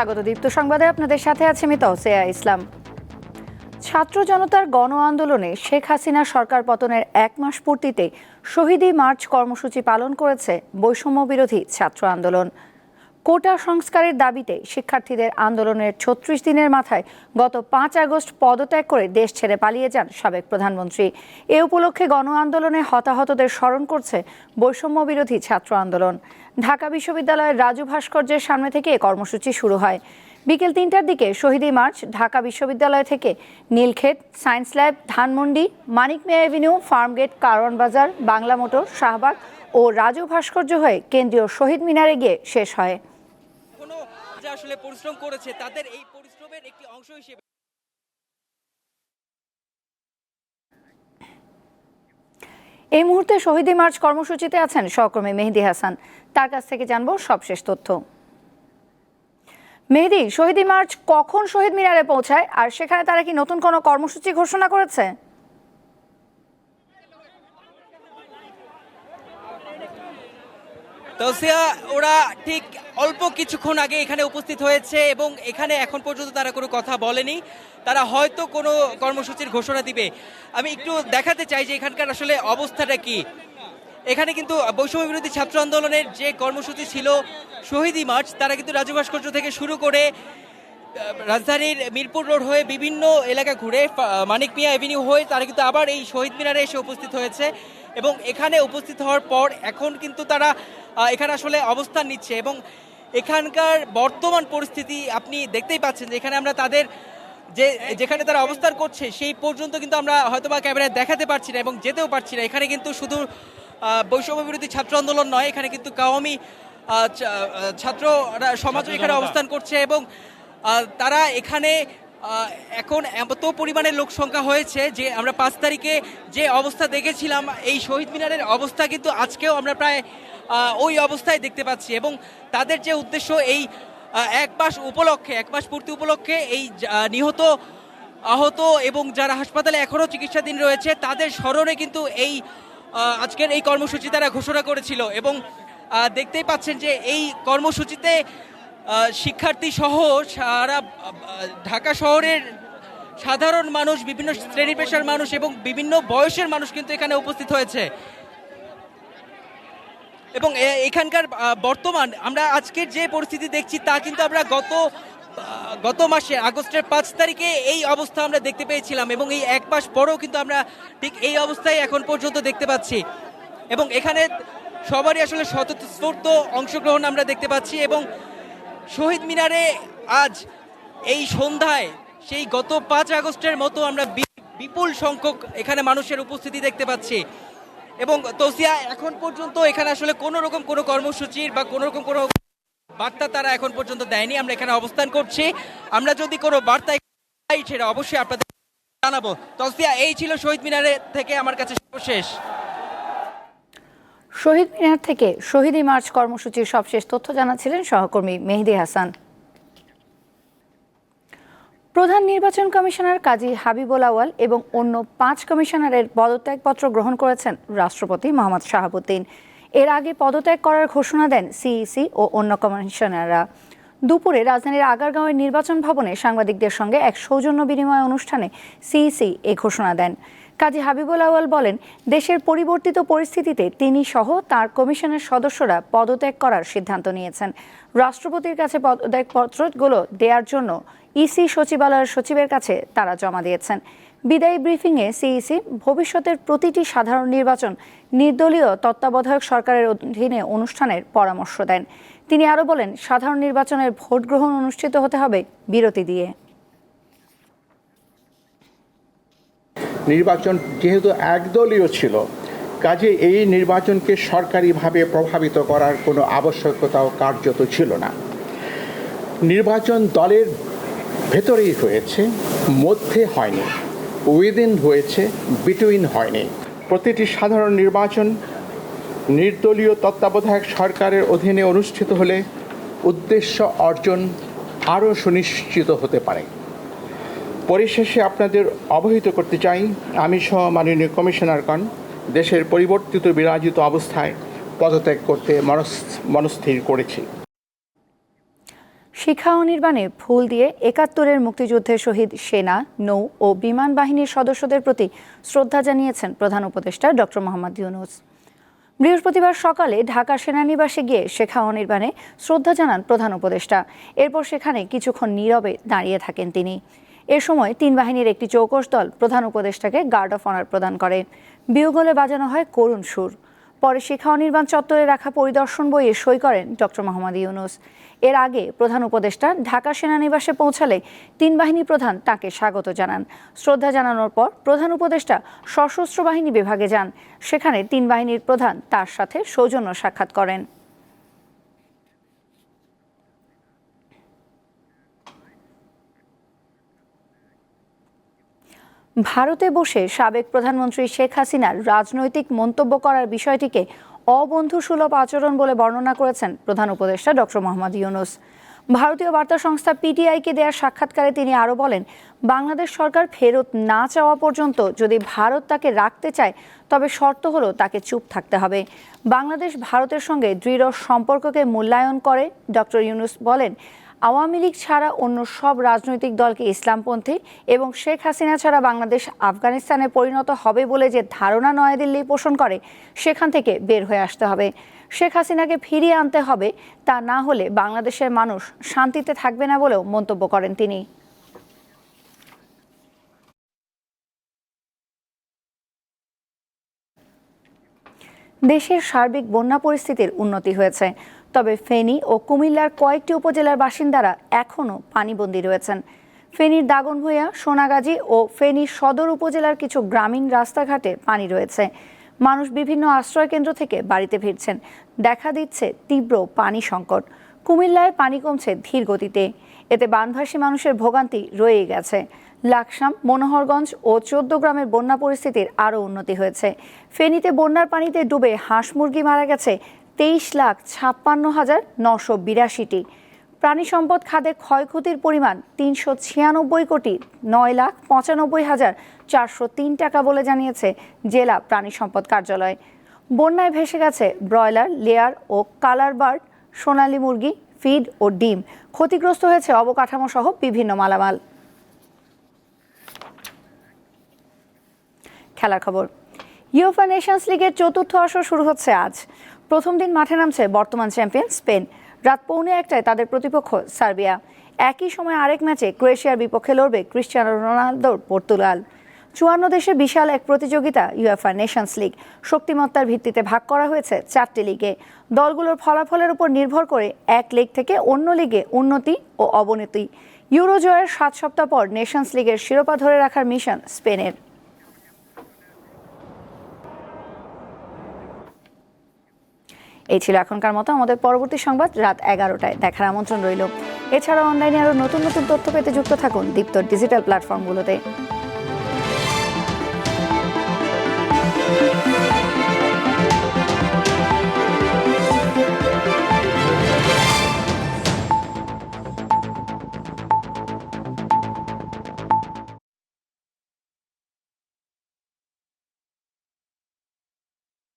স্বাগত দীপ্ত সংবাদে আপনাদের সাথে আছে আমি তৌসিয়া ইসলাম। ছাত্র জনতার গণ আন্দোলনে শেখ হাসিনা সরকার পতনের এক মাস পূর্তিতে শহীদি মার্চ কর্মসূচি পালন করেছে বৈষম্য বিরোধী ছাত্র আন্দোলন। কোটা সংস্কারের দাবিতে শিক্ষার্থীদের আন্দোলনের ছত্রিশ দিনের মাথায় গত পাঁচ আগস্ট পদত্যাগ করে দেশ ছেড়ে পালিয়ে যান সাবেক প্রধানমন্ত্রী। এ উপলক্ষে গণ আন্দোলনে হতাহতদের স্মরণ করছে বৈষম্য বিরোধী ছাত্র আন্দোলন। ঢাকা বিশ্ববিদ্যালয়ের রাজু ভাস্কর্যের সামনে থেকে এ কর্মসূচি শুরু হয়। বিকেল তিনটার দিকে শহীদি মার্চ ঢাকা বিশ্ববিদ্যালয় থেকে Nilkhet science lab Dhanmondi Manik Mia avenue Farmgate Karwan Bazar Bangla motor Shahbag ও রাজু ভাস্কর্য হয়ে কেন্দ্রীয় শহীদ মিনারে গিয়ে শেষ হয়। আসলে পরিশ্রম করেছে তাদের এই পরিশ্রমের একটি অংশ হিসেবে এই মুহূর্তে শহীদি মার্চ কর্মসূচিতে আছেন সহকর্মী মেহেদি হাসান। তার কাছ থেকে জানব সবশেষ তথ্য। মেহেদি, শহীদি মার্চ কখন শহীদ মিনারে পৌঁছায়? আর সেখানে তারা কি নতুন কোনো কর্মসূচি ঘোষণা করেছে? তসিয়া, ওরা ঠিক অল্প কিছুক্ষণ আগে এখানে উপস্থিত হয়েছে এবং এখানে এখন পর্যন্ত তারা কোনো কথা বলেনি। তারা হয়তো কোনো কর্মসূচির ঘোষণা দিবে। আমি একটু দেখাতে চাই যে এখানকার আসলে অবস্থাটা কি। এখানে কিন্তু বৈষম্য বিরোধী ছাত্র আন্দোলনের যে কর্মসূচি ছিল শহীদি মার্চ, তারা কিন্তু রাজু ভাস্কর্য থেকে শুরু করে রাজধানীর মিরপুর রোড হয়ে বিভিন্ন এলাকা ঘুরে মানিক মিয়া এভিনিউ হয়ে তারা কিন্তু আবার এই শহীদ মিনারে এসে উপস্থিত হয়েছে এবং এখানে উপস্থিত হওয়ার পর এখন কিন্তু তারা এখানে আসলে অবস্থান নিচ্ছে এবং এখানকার বর্তমান পরিস্থিতি আপনি দেখতেই পাচ্ছেন যে এখানে আমরা তাদের যে, যেখানে তারা অবস্থান করছে সেই পর্যন্ত কিন্তু আমরা হয়তোবা ক্যামেরায় দেখাতে পারছি না এবং যেতেও পারছি না। এখানে কিন্তু শুধু বৈষম্য বিরোধী ছাত্র আন্দোলন নয় এখানে কিন্তু কাওয়ামি ছাত্র সমাজও এখানে অবস্থান করছে এবং তারা এখানে এখন এত পরিমাণের লোক সংখ্যা হয়েছে যে আমরা পাঁচ তারিখে যে অবস্থা দেখেছিলাম এই শহীদ মিনারের অবস্থা কিন্তু আজকেও আমরা প্রায় ওই অবস্থায় দেখতে পাচ্ছি এবং তাদের যে উদ্দেশ্য এই এক মাস উপলক্ষে এক মাস পূর্তি উপলক্ষে এই নিহত আহত এবং যারা হাসপাতালে এখনও চিকিৎসাধীন রয়েছে তাদের স্মরণে কিন্তু এই আজকের এই কর্মসূচি তারা ঘোষণা করেছিল এবং দেখতেই পাচ্ছেন যে এই কর্মসূচিতে শিক্ষার্থী সহ সারা ঢাকা শহরের সাধারণ মানুষ, বিভিন্ন শ্রেণি পেশার মানুষ এবং বিভিন্ন বয়সের মানুষ কিন্তু এখানে উপস্থিত হয়েছে। এবং এখানকার বর্তমান, আমরা আজকের যে পরিস্থিতি দেখছি তা কিন্তু আমরা গত গত মাসে আগস্টের পাঁচ তারিখে এই অবস্থা আমরা দেখতে পেয়েছিলাম এবং এই এক মাস পরেও কিন্তু আমরা ঠিক এই অবস্থায় এখন পর্যন্ত দেখতে পাচ্ছি। এবং এখানে সবারই আসলে স্বতঃস্ফূর্ত অংশগ্রহণ আমরা দেখতে পাচ্ছি এবং শহীদ মিনারে আজ এই সন্ধ্যায়, সেই গত পাঁচ আগস্টের মতো আমরা বিপুল সংখ্যক এখানে মানুষের উপস্থিতি দেখতে পাচ্ছি। এবং তৌসিয়া, এখন পর্যন্ত এখানে আসলে কোনো রকম কোনো কর্মসূচির বা কোনো রকম কোনো বার্তা তারা এখন পর্যন্ত দেয়নি, আমরা এখানে অবস্থান করছি। আমরা যদি কোনো বার্তা পাই সেটা অবশ্যই আপনাদের জানাব। তৌসিয়া, এই ছিল শহীদ মিনারে থেকে আমার কাছে সর্বশেষ। শহীদ মিনার থেকে শহীদি মার্চ কর্মসূচির সবশেষ তথ্য জানাচ্ছিলেন সহকর্মী মেহেদি হাসান। প্রধান নির্বাচন কমিশনার কাজী হাবিবুল আওয়াল এবং অন্য পাঁচ কমিশনারের পদত্যাগপত্র গ্রহণ করেছেন রাষ্ট্রপতি মোহাম্মদ শাহাবুদ্দিন। এর আগে পদত্যাগ করার ঘোষণা দেন সিইসি ও অন্য কমিশনাররা। দুপুরে রাজধানীর আগারগাঁওয়ের নির্বাচন ভবনে সাংবাদিকদের সঙ্গে এক সৌজন্য বিনিময় অনুষ্ঠানে সিইসি এ ঘোষণা দেন। কাজী হাবিবুল আওয়াল বলেন, দেশের পরিবর্তিত পরিস্থিতিতে তিনি সহ তার কমিশনের সদস্যরা পদত্যাগ করার সিদ্ধান্ত নিয়েছেন। রাষ্ট্রপতির কাছে পদত্যাগপত্রগুলো দেওয়ার জন্য ইসি সচিবালয়ের সচিবের কাছে তারা জমা দিয়েছেন। বিদায়ী ব্রিফিংয়ে সিইসি ভবিষ্যতের প্রতিটি সাধারণ নির্বাচন নির্দলীয় তত্ত্বাবধায়ক সরকারের অধীনে অনুষ্ঠানের পরামর্শ দেন। তিনি আরও বলেন, সাধারণ নির্বাচনের ভোট গ্রহণ অনুষ্ঠিত হতে হবে বিরতি দিয়ে। নির্বাচন যেহেতু একদলীয় ছিল, কাজে এই নির্বাচনকে সরকারিভাবে প্রভাবিত করার কোনো আবশ্যকতাও কার্যত ছিল না। নির্বাচন দলের ভেতরেই হয়েছে, মধ্যে হয়নি। উইদিন হয়েছে, বিটুইন হয়নি। প্রতিটি সাধারণ নির্বাচন নির্দলীয় তত্ত্বাবধায়ক সরকারের অধীনে অনুষ্ঠিত হলে উদ্দেশ্য অর্জন আরও সুনিশ্চিত হতে পারে। পরিশেষে আপনাদের অবহিত করতে চাই, আমি সহ মাননীয় কমিশনারগণ, দেশের পরিবর্তিত বিরাজিত অবস্থায় পদত্যাগ করতে মনস মনস্থির করেছি। শিক্ষা অনির্বাণে ফুল দিয়ে একাত্তরের মুক্তিযুদ্ধের শহীদ সেনা, নৌ ও বিমান বাহিনীর সদস্যদের প্রতি শ্রদ্ধা জানিয়েছেন প্রধান উপদেষ্টা ডক্টর মোহাম্মদ ইউনুস। বৃহস্পতিবার সকালে ঢাকা সেনানিবাসে গিয়ে শেখা অনির্বাণে শ্রদ্ধা জানান প্রধান উপদেষ্টা। এরপর সেখানে কিছুক্ষণ নীরবে দাঁড়িয়ে থাকেন তিনি। এ সময় তিন বাহিনীর একটি চৌকশ দল প্রধান উপদেষ্টাকে গার্ড অফ অনার প্রদান করে। বিয়োগলে বাজানো হয় করুণ সুর। পরে শিক্ষা অনির্বাণ চত্বরে রাখা পরিদর্শন বইয়ে সই করেন ডক্টর মোহাম্মদ ইউনুস। এর আগে প্রধান উপদেষ্টা ঢাকা সেনানিবাসে পৌঁছালে তিন বাহিনী প্রধান তাকে স্বাগত জানান। শ্রদ্ধা জানানোর পর প্রধান উপদেষ্টা সশস্ত্র বাহিনী বিভাগে যান। সেখানে তিন বাহিনীর প্রধান তার সাথে সৌজন্য সাক্ষাৎ করেন। ভারতে বসে সাবেক প্রধানমন্ত্রী শেখ হাসিনার রাজনৈতিক মন্তব্য করার বিষয়টিকে অবন্ধুসুলভ আচরণ বলে বর্ণনা করেছেন প্রধান উপদেষ্টা ডক্টর মোহাম্মদ ইউনুস। ভারতীয় বার্তা সংস্থা পিটিআইকে দেওয়া সাক্ষাৎকারে তিনি আরও বলেন, বাংলাদেশ সরকার ফেরত না চাওয়া পর্যন্ত যদি ভারত তাকে রাখতে চায়, তবে শর্ত হলো তাকে চুপ থাকতে হবে। বাংলাদেশ ভারতের সঙ্গে দৃঢ় সম্পর্ককে মূল্যায়ন করে, ডক্টর ইউনুস বলেন আওয়ামী লীগ ছাড়া অন্য সব রাজনৈতিক দলকে ইসলামপন্থী এবং শেখ হাসিনা ছাড়া বাংলাদেশ আফগানিস্তানে পরিণত হবে বলে যে ধারণা নয়াদিল্লি পোষণ করে, সেখান থেকে বের হয়ে আসতে হবে। শেখ হাসিনাকে ফিরিয়ে আনতে হবে, তা না হলে বাংলাদেশের মানুষ শান্তিতে থাকবে না বলেও মন্তব্য করেন তিনি। দেশের সার্বিক বন্যা পরিস্থিতির উন্নতি হয়েছে। তবে ফেনী ও কুমিল্লার কয়েকটি উপজেলার বাসিন্দারা এখনও পানিবন্দী রয়েছেন। ফেনীর দাগনভূঞা, সোনাগাজী ও ফেনীর সদর উপজেলার কিছু গ্রামীণ রাস্তাঘাটে পানি রয়েছে। মানুষ বিভিন্ন আশ্রয় কেন্দ্র থেকে বাড়িতে ফিরছেন। দেখা দিচ্ছে তীব্র পানি সংকট। কুমিল্লায় পানি কমছে ধীর গতিতে। এতে বানভাসী মানুষের ভোগান্তি রয়েই গেছে। লাকসাম, মনোহরগঞ্জ ও চোদ্দ গ্রামের বন্যা পরিস্থিতির আরও উন্নতি হয়েছে। ফেনীতে বন্যার পানিতে ডুবে হাঁস মুরগি মারা গেছে তেইশ লাখ ছাপ্পান্ন হাজার নশো বিরাশিটি। প্রাণী সম্পদ খাতে ক্ষয়ক্ষতির পরিমাণ তিনশো ছিয়ানব্বই কোটি, নয় লাখ পঁচানব্বই হাজার চারশো তিন টাকা বলে জানিয়েছে জেলা প্রাণী সম্পদ কার্যালয়। বন্যায় ভেসে গেছে ব্রয়লার, লেয়ার ও কালার বার্ড, সোনালী মুরগি, ফিড ও ডিম। ক্ষতিগ্রস্ত হয়েছে অবকাঠামো সহ বিভিন্ন মালামাল। খেলার খবর। ইউফা নেশনস লিগের চতুর্থ আসর শুরু হচ্ছে আজ। প্রথম দিন মাঠে নামছে বর্তমান চ্যাম্পিয়ন স্পেন। রাত পৌনে একটায় তাদের প্রতিপক্ষ সার্বিয়া। একই সময় আরেক ম্যাচে ক্রোয়েশিয়ার বিপক্ষে লড়বে ক্রিশ্চিয়ানো রোনালদোর পর্তুগাল। চুয়ান্ন দেশে বিশাল এক প্রতিযোগিতা ইউএফা নেশনস লিগ শক্তিমত্তার ভিত্তিতে ভাগ করা হয়েছে চারটি লিগে। দলগুলোর ফলাফলের উপর নির্ভর করে এক লিগ থেকে অন্য লিগে উন্নতি ও অবনতি। ইউরো জয়ের সাত সপ্তাহ পর নেশনস লিগের শিরোপা ধরে রাখার মিশন স্পেনের। এই ছিল এখনকার মতো আমাদের পরবর্তী সংবাদ রাত এগারোটায়। দেখার আমন্ত্রণ রইল। এছাড়াও অনলাইনে আরও নতুন নতুন তথ্য পেতে যুক্ত থাকুন দীপ্ত ডিজিটাল প্ল্যাটফর্মগুলোতে